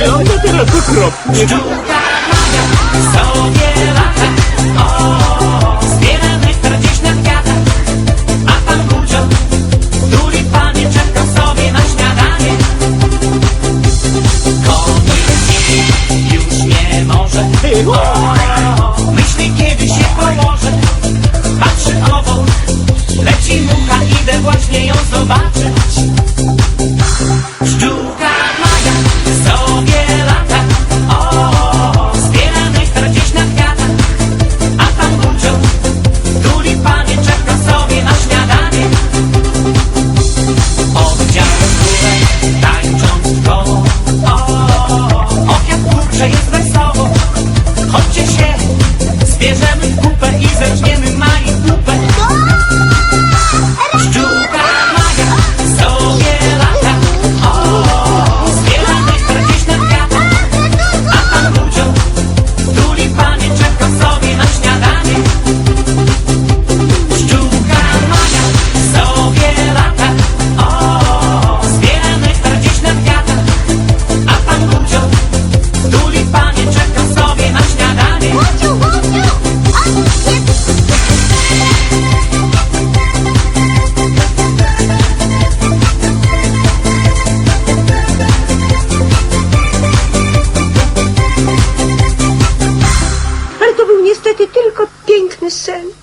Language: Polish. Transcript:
wygląda teraz okropnie. Sobie lata, o, zbiera nektar gdzieś na kwiatach, a tam Gucio, tulipanie czeka sobie na śniadanie. Konik już nie może, o, myśli kiedy się położy, patrzy obok, leci mucha, idę właśnie ją zobaczyć. Bierzemy kupę i zaczniemy innocent.